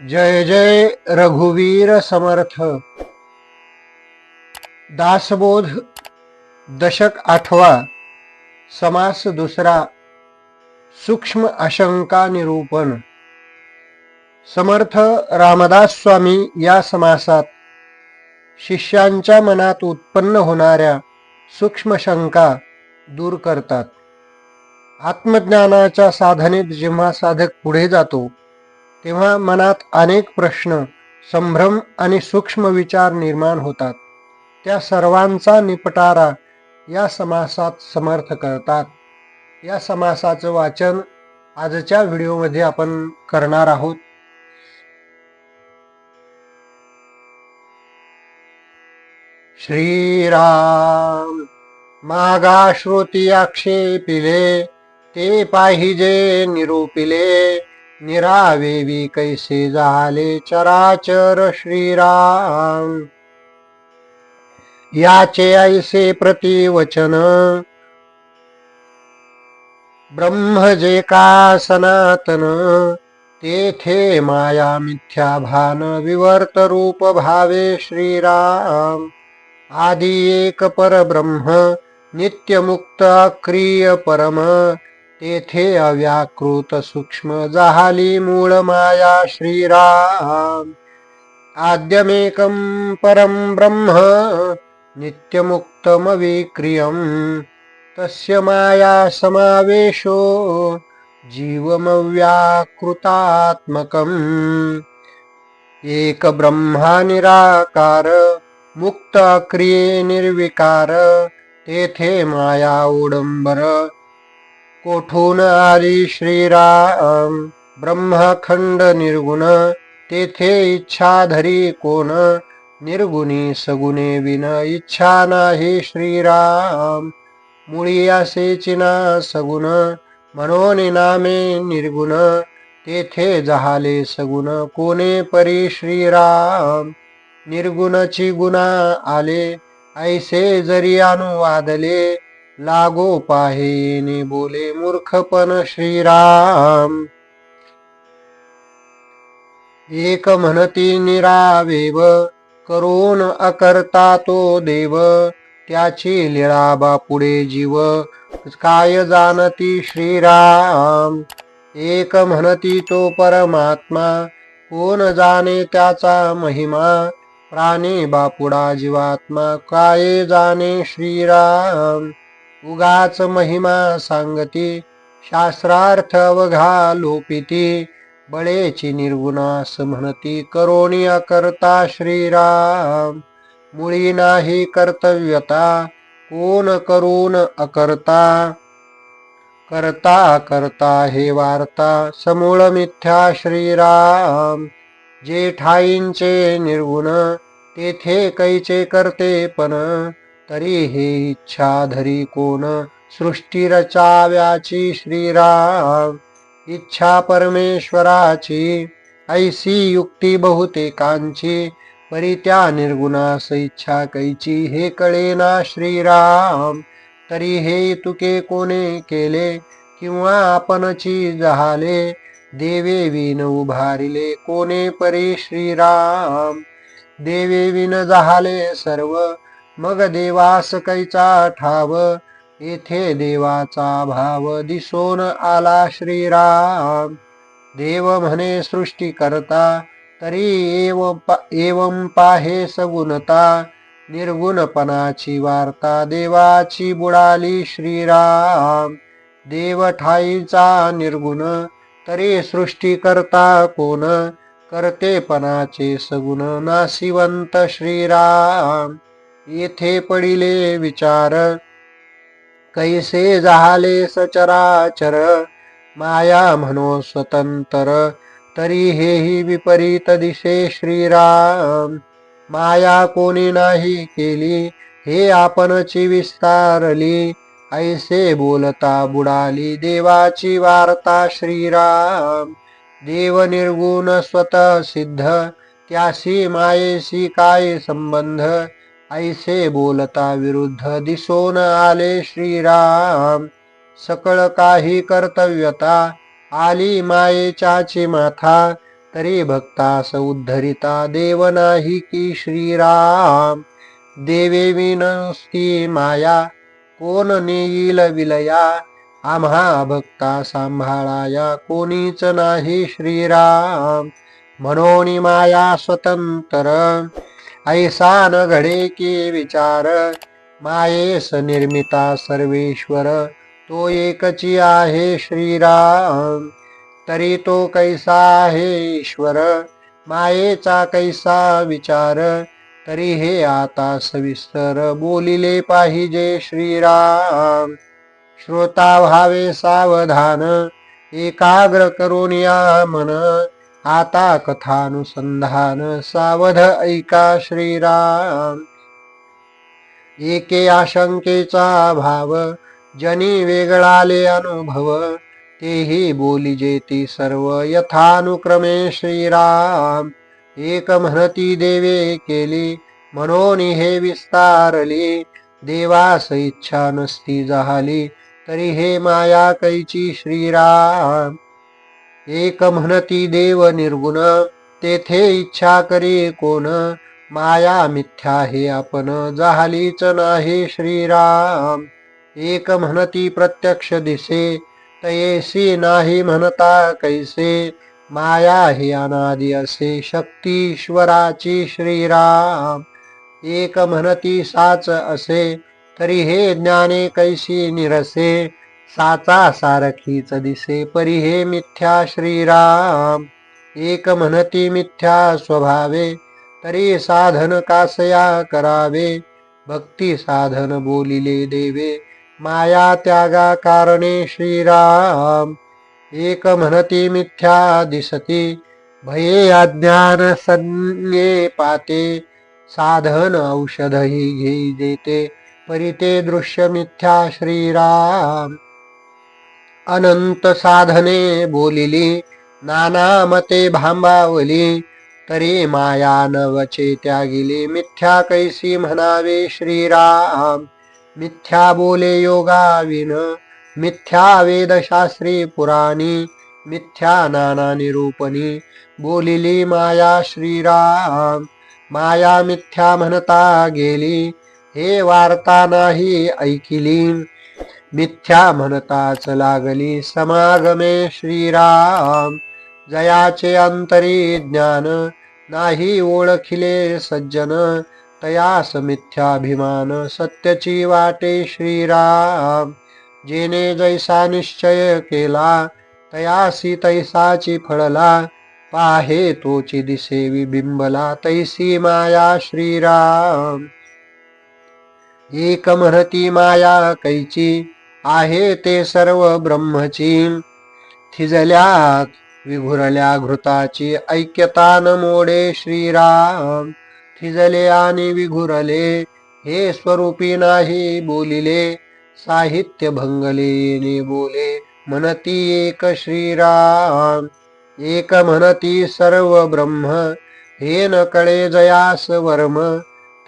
जय जय रघुवीर समर्थ। दासबोध दशक आठवा समास दुसरा सूक्ष्म आशंका निरूपण। समर्थ रामदास स्वामी या समासात शिष्यांच्या मनात उत्पन्न होणाऱ्या सूक्ष्म शंका दूर करतात. आत्मज्ञानाच्या साधनेत जेव्हा साधक पुढे जातो तेव्हा मनात अनेक प्रश्न संभ्रम आणि सूक्ष्म विचार निर्माण होतात. त्या सर्वांचा निपटारा या समासात समर्थ करतात. या समासाचं वाचन आजच्या व्हिडिओमध्ये आपण करणार आहोत. श्रीराम मागा श्रोती आक्षेपिले ते पाहिजे निरूपिले. निरावेवी कैसे झाले चराचर श्रीराम? याचे ऐसे प्रतिवचन ब्रह्म जे का सनातन तेथे माया मिथ्या भान विवर्त रूप भावे श्रीराम। आदि एक परब्रह्म नित्यमुक्त अक्रिय परम तेथे अव्याकृत सूक्ष्म जाहाली मूळ माया श्रीराम. आद्यमेकं परं ब्रह्म नित्यमुक्तमविक्रियं तस्य माया समावेशो जीवमव्याकृतात्मकम्. एक ब्रह्मा निराकार मुक्त क्रिये निर्विकार तेथे माया उडंबर कोठून आली श्रीराम? ब्रह्मखंड निर्गुण तेथे इच्छा धरी कोण? निर्गुणी सगुणे विन इच्छा नाही श्रीराम. मुळी असे चिना सगुण म्हणून नामे निर्गुण तेथे जहाले सगुण कोणे परी श्रीराम? निर्गुणची गुणा आले ऐसे जरी अनुवादले लागो पाहेने बोले मूर्खपण श्रीराम. एक म्हणती निरावेव करून अकर्ता तो देव. त्याची लिळाबा पुढे जीव काय जाणती श्रीराम? एक म्हणती तो परमात्मा कोण जाणे त्याचा महिमा? प्राणी बापुडा जीवात्मा काय जाणे श्रीराम? उगाच महिमा सांगती शास्त्रार्थ अवघा लोपिती बळेची निर्गुणास म्हणती करोणी अकर्ता श्रीराम. मुळी नाही कर्तव्यता कोण करून अकर्ता? करता करता हे वार्ता समूळ मिथ्या श्रीराम. जे ठाईंचे निर्गुण तेथे कैचे करते पण. तरी हे इच्छा धरी कोण सृष्टी रचाव्याची श्रीराम इच्छा परमेश्वराची ऐसी युक्ती बहुतेकांची परी त्या निर्गुणास इच्छा कैची हे कळेना श्रीराम तरी हे तुके कोणे केले किंवा आपणची जहाले देवे विन उभारिले कोणे परी श्रीराम देवे विन जहाले सर्व मग देवास कैचा ठाव येथे देवाचा भाव दिसोन आला श्रीराम. देव म्हणे सृष्टी करता तरी एव एवं पाहे सगुणता निर्गुणपणाची वार्ता देवाची बुडाली श्रीराम. देव ठाईचा निर्गुण तरी सृष्टी करता कोण करतेपणाचे सगुण नाशिवंत श्रीराम. येथे पडिले विचार. कैसे झाले सचराचर? माया म्हणो स्वतंत्र. तरी हेही विपरीत दिसे श्रीराम. माया कोणी नाही केली हे आपणची विस्तारली. ऐसे बोलता बुडाली देवाची वार्ता श्रीराम. देव निर्गुण स्वतः सिद्ध त्याशी मायेशी काय संबंध? ऐसे बोलता विरुद्ध दिसोन आले श्रीराम. सकळ काही कर्तव्यता आली मायेच्याची माथा. तरी भक्ता उद्धरिता देव नाही की श्रीराम. देवे विनस्ती माया कोण नेईल विलया? आम्हा भक्ता सांभाळाया कोणीच नाही श्रीराम. म्हणून माया स्वतंत्र ऐसा न घडे की विचार. मायेस निर्मिता सर्वेश्वर तो एकची आहे श्रीराम. तरी तो कैसा आहे ईश्वर? मायेचा कैसा विचार? तरी हे आता सविस्तर बोलिले पाहिजे श्रीराम. श्रोता व्हावे सावधान एकाग्र करून या मन. आता कथानुसंधान सावध ऐका श्रीराम. एके आशंकेचा भाव जनी वेगळाले अनुभव तेही बोली जेती सर्व यथानुक्रमे श्रीराम. एक म्हणती देवे केली म्हणून हे विस्तारली देवास इच्छा नसती झाली तरी हे माया कैची श्रीराम. एक म्हणती देव निर्गुण तेथे इच्छा करी कोण? माया मिथ्या हे आपण झालीच नाही श्रीराम. एक म्हणती प्रत्यक्ष दिसे तयेसी नाही म्हणता कैसे? माया हे अनादि असे शक्तीश्वराची श्रीराम. एक म्हणती साच असे तरी हे ज्ञाने कैसी निरसे? साचा सारखीच दिसे परी हे मिथ्या श्रीराम. एक म्हणती मिथ्या स्वभावे तरी साधन कासया करावे. भक्ती साधन बोलिले देवे माया त्यागा कारणे श्रीराम. एक म्हणती मिथ्या दिसती भये अज्ञान संज्ञे पाते. साधन औषधही घेई देते परिते दृश्य मिथ्या श्रीराम. अनंत साधने बोलिली नाना मते भांबावली तरी माया नवचे त्यागिली मिथ्या कैसी म्हणावे श्रीराम मिथ्या बोले योगाविन मिथ्या वेदशास्त्री पुराणी मिथ्या नाना निरूपणी बोलिली माया श्रीराम माया मिथ्या म्हणता गेली हे वार्ता नाही ऐकिली मिथ्या म्हणताच लागली समागमे श्रीराम. जयाचे अंतरी ज्ञान नाही ओळखिले सज्जन तयास मिथ्याभिमान सत्यची वाटे श्रीराम. जेने जैसा निश्चय केला तयासी तैसाची फळला पाहे तोची दिसे विबिंबला तैसी माया श्रीराम. एक म्हणती माया कैची आहे ते सर्व ब्रह्मची. थिजल्या विघुरल्या घृताची ऐक्यता न मोडे श्रीराम. थिजले आणि विघुरले हे स्वरूपी नाही बोलिले. साहित्य भंगले बोले म्हणती एक श्रीराम. एक म्हणती सर्व ब्रह्म हे न कळे जयास वर्म.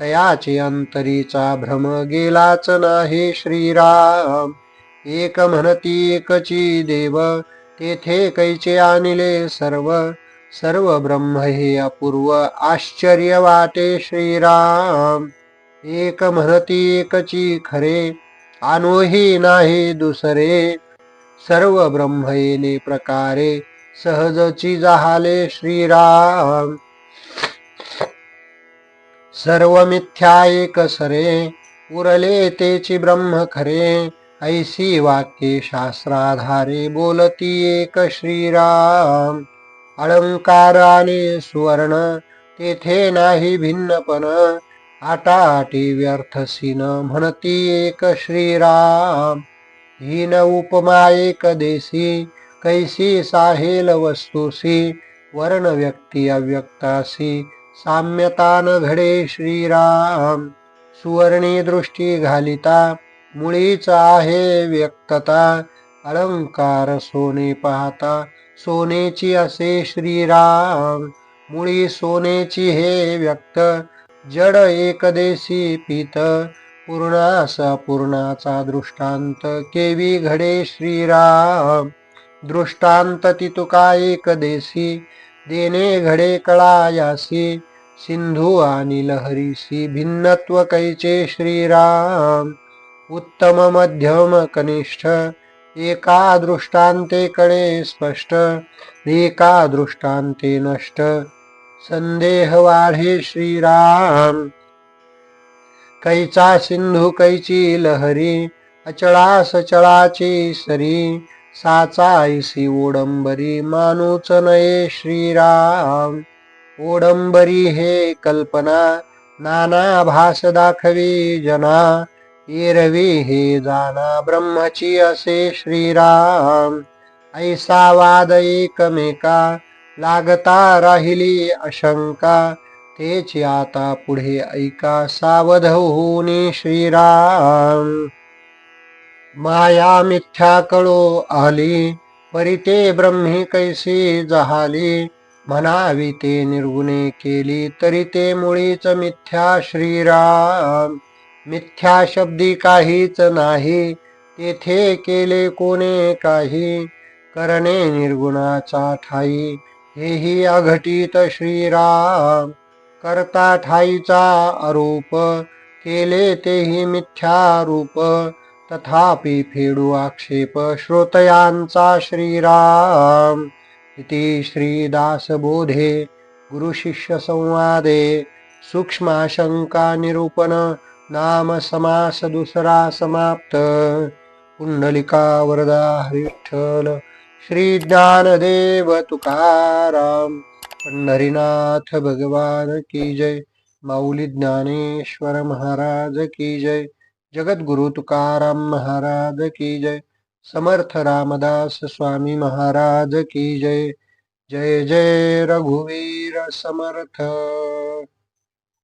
तयाचे अंतरीचा भ्रम गेलाच नाही श्रीराम. एक म्हणती एकची देव तेथे कैचे आणले सर्व. सर्व ब्रह्म हे अपूर्व आश्चर्य वाटे श्रीराम. एक म्हणती एकची खरे आणोही नाही दुसरे. सर्व ब्रह्म येणे प्रकारे सहजची जाहाले श्रीराम. सर्व मिथ्या एक सरे उरले तेची ब्रह्म खरे. ऐसी वाक्ये शास्त्राधारे बोलती एक श्रीराम. अलंकाराने सुवर्ण तेथे नाही भिन्नपण. आटाटी व्यर्थसीन म्हणती एक श्रीराम. हीन उपमा एक देसी कैसी साहेल वस्तुसी. वर्ण व्यक्ती अव्यक्तासी साम्यतान घडे श्रीराम. सुवर्णी दृष्टी घालिता मुळीचा आहे व्यक्तता अलंकार सोने पाहता. सोनेची असे श्रीराम मुळी सोनेची हे व्यक्त. जड एकदेशी पीत पूर्णास पूर्णाचा दृष्टांत. केवी घडे श्रीराम दृष्टांत तितुका एकदेशी? देणे घडे कळायासी सिंधू आणि लहरीसी भिन्नत्व कैचे श्रीराम? उत्तम मध्यम कनिष्ठ एका दृष्टांते स्पष्ट एका दृष्टांते नष्ट। संदेह वाढे श्रीराम। कैचा सिंधू कैची लहरी अचळा सचळाची सरी। साचाईसी ओडंबरी मानूच नये श्रीराम। ओडंबरी हे कल्पना नाना भास दाखवी जना। एरवी हे जाना ब्रह्मची असे श्रीराम. ऐसा वाद एकमेका लागता राहिली अशंका. तेच आता पुढे ऐका सावध होनी श्रीराम. माया मिथ्या कळो आली परिते ब्रह्मी कैसी जहाली. म्हणावी ते निर्गुणे केली तरी ते मुळीच मिथ्या श्रीराम. मिथ्या शब्दी काहीच नाही. तेथे केले कोणे काही? करणे निर्गुणाचा ठाई. हेही अघटित श्रीराम. करता ठाईचा आरोप केले तेही मिथ्या रूप. तथापि फेडू आक्षेप श्रोतयांचा श्रीराम. इति श्रीदासबोधे गुरुशिष्य संवादे सूक्ष्माशंका निरूपण नाम समास दुसरा समाप्त. पुंडलिका वरदा हरिठ्ठल श्री ज्ञानदेव तुकाराम पंढरीनाथ भगवान की जय. माऊली ज्ञानेश्वर महाराज की जय. जगद्गुरु तुकाराम महाराज की जय. समर्थ रामदास स्वामी महाराज की जय. जय जय रघुवीर समर्थ.